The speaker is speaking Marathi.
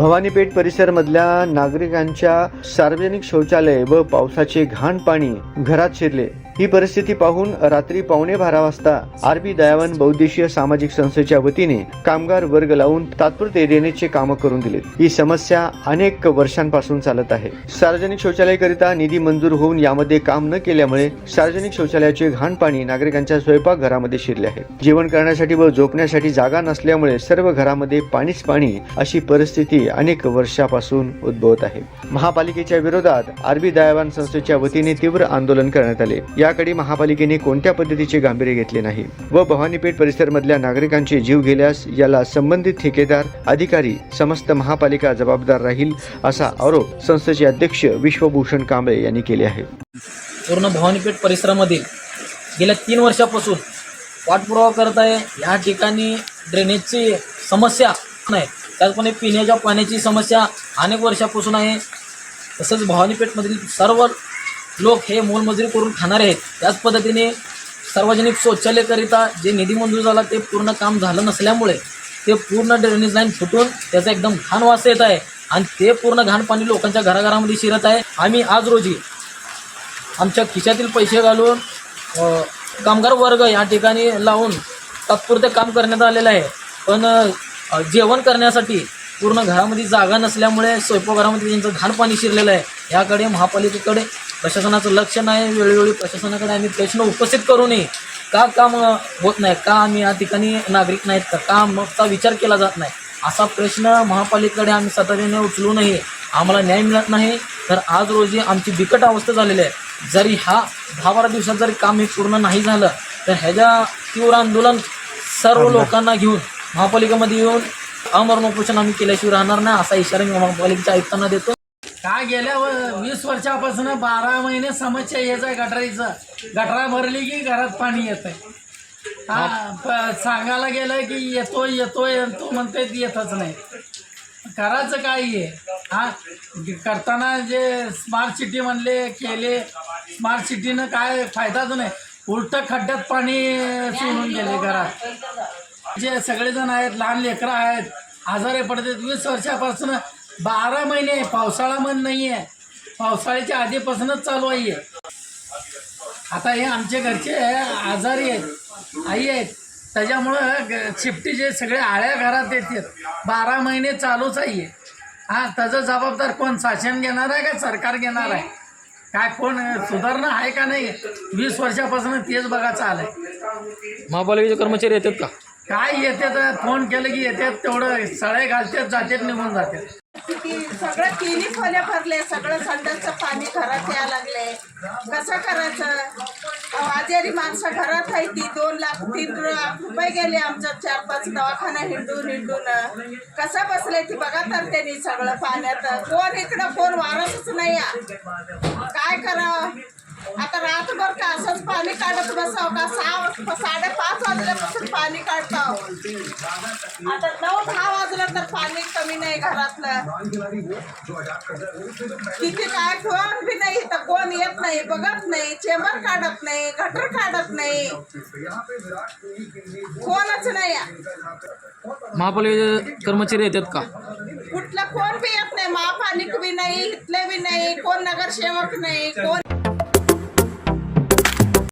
भवानीपेठ परिसरमधल्या नागरिकांच्या सार्वजनिक शौचालय व पावसाचे घाण पाणी घरात शिरले. ही परिस्थिती पाहून रात्री पावणे बारा वाजता आरबी दयावन बौद्धिशीय सामाजिक संस्थेच्या वतीने कामगार वर्ग लावून तात्पुरते देण्याचे कामं करून दिले ही समस्या अनेक वर्षांपासून चालत आहे. सार्वजनिक शौचालयाकरिता निधी मंजूर होऊन यामध्ये काम न केल्यामुळे सार्वजनिक शौचालयाचे घाण पाणी नागरिकांच्या स्वयंपाकघरामध्ये शिरले आहे. जेवण करण्यासाठी व झोपण्यासाठी जागा नसल्यामुळे सर्व घरामध्ये पाणीच पाणी अशी परिस्थिती अनेक वर्षापासून उद्भवत आहे. महापालिकेच्या विरोधात आरबी दयावान संस्थेच्या वतीने तीव्र आंदोलन करण्यात आले. या याकडे महापालिकेने कोणत्या पद्धतीचे गांभीर्य घेतले नाही? व भवानीपेठ परिसरमधल्या नागरिकांचे जीव गेल्यास याला संबंधित ठेकेदार अधिकारी समस्त महापालिका जबाबदार राहील असा आरोप संस्थेचे अध्यक्ष विश्वभूषण कांबळे यांनी केले आहे. पूर्ण भवानीपेठ परिसरामध्ये गेल्या तीन वर्षापासून पाठपुरावा करत आहे. या ठिकाणी ड्रेनेजची समस्या नाही. त्याचप्रमाणे पिण्याच्या पाण्याची समस्या अनेक वर्षापासून आहे. तसंच भवानीपेठमधील सर्व लोक हे मोलमजुरी करून खाणारे आहेत. त्याच पद्धतीने सार्वजनिक शौचालयकरिता जे निधी मंजूर झाला ते पूर्ण काम झालं नसल्यामुळे ते पूर्ण ड्रेनेज लाईन फुटून त्याचा एकदम घाण वास येत आहे. आणि ते पूर्ण घाण पाणी लोकांच्या घराघरामध्ये शिरत आहे. आम्ही आज रोजी आमच्या खिशातील पैसे घालून कामगार वर्ग या ठिकाणी लावून तात्पुरते काम करण्यात आलेलं आहे. पण जेवण करण्यासाठी पूर्ण घरामध्ये जागा नसल्यामुळे स्वयंपाकघरामध्ये त्यांचं घाण पाणी शिरलेलं आहे. याकडे महापालिकेकडे प्रशासनाचं लक्ष नाही वेळोवेळी प्रशासनाकडे आम्ही प्रश्न उपस्थित करूनही का काम होत नाही का आम्ही या ठिकाणी नागरिक नाहीत का का मगचा विचार केला जात नाही असा प्रश्न महापालिकेकडे आम्ही सातत्याने उचलूनही आम्हाला न्याय मिळत नाही. तर आज रोजी आमची बिकट अवस्था झालेली आहे. जरी हा दहा बारा दिवसात जरी काम हे पूर्ण नाही झालं तर ह्याच्या तीव्र आंदोलन सर्व लोकांना घेऊन महापालिकेमध्ये येऊन अमरण उपोषण आम्ही केल्याशिवाय राहणार नाही असा इशारा मी महापालिकेच्या आयुक्तांना देतो काय गेल्या व- वीस वर्षापासून बारा महिने समस्या हेच आहे गटारीचं. गटरा भरली की घरात पाणी येत आहे. हा प- सांगायला गेलं की येतो येतो येतो म्हणते येतच नाही. करायचं काय आहे हा? करताना जे स्मार्ट सिटी म्हणले केले स्मार्ट सिटीनं काय फायदाच नाही. उलट खड्ड्यात पाणी सोडून गेले घरात. जे सगळेजण आहेत लहान लेकरं आहेत आजारी पडतात. वीस वर्षापासून बारा महिने पावसाळा मन नाही आहे पावसाळ्याच्या आधीपासूनच चालू आहे आता हे आमचे घरचे आजारी आहेत आई आहेत. त्याच्यामुळं शिफ्टीचे सगळे आळ्या घरात येतात बारा महिने चालूच आहे हां. त्याचं जबाबदार कोण? शासन घेणार आहे का सरकार घेणार आहे? काय कोण सुधारणा आहे का नाही? वीस वर्षापासून तेच बघा चालय महापालिकेचे कर्मचारी येतात का? काय येते तर फोन केलं की येतात तेवढं सळे घालतात जातात निघून जातात. सगळं तिन्ही खोल्या भरले सगळं संडासचं पाणी घरात यायला लागले कसं करायचं? आजारी माणसं घरात आहे ती दोन लाख तीन लाख रुपये गेले आमचं चार पाच दवाखाना हिंडून हिंडून. कसं बसले ती बघा तर त्यांनी सगळं पाण्यात. कोण इकडं कोण वारसच नाही आ. काय करावं? आता रातभर का असंच पाणी काढत बसावं का? सहा साडेपाच वाजल्यापासून पाणी काढताव. आता नऊ दहा वाजलं तर पाणी कमी नाही घरातलं. किती काय कोण बी नाही तर कोण येत नाही बघत नाही चेंबर काढत नाही गटर काढत नाही. कोणच नाही. महापालिकेचे कर्मचारी येतात का? कुठलं कोण बी येत नाही महापालिक बी नाही इथले बी नाही कोण नगरसेवक नाही कोण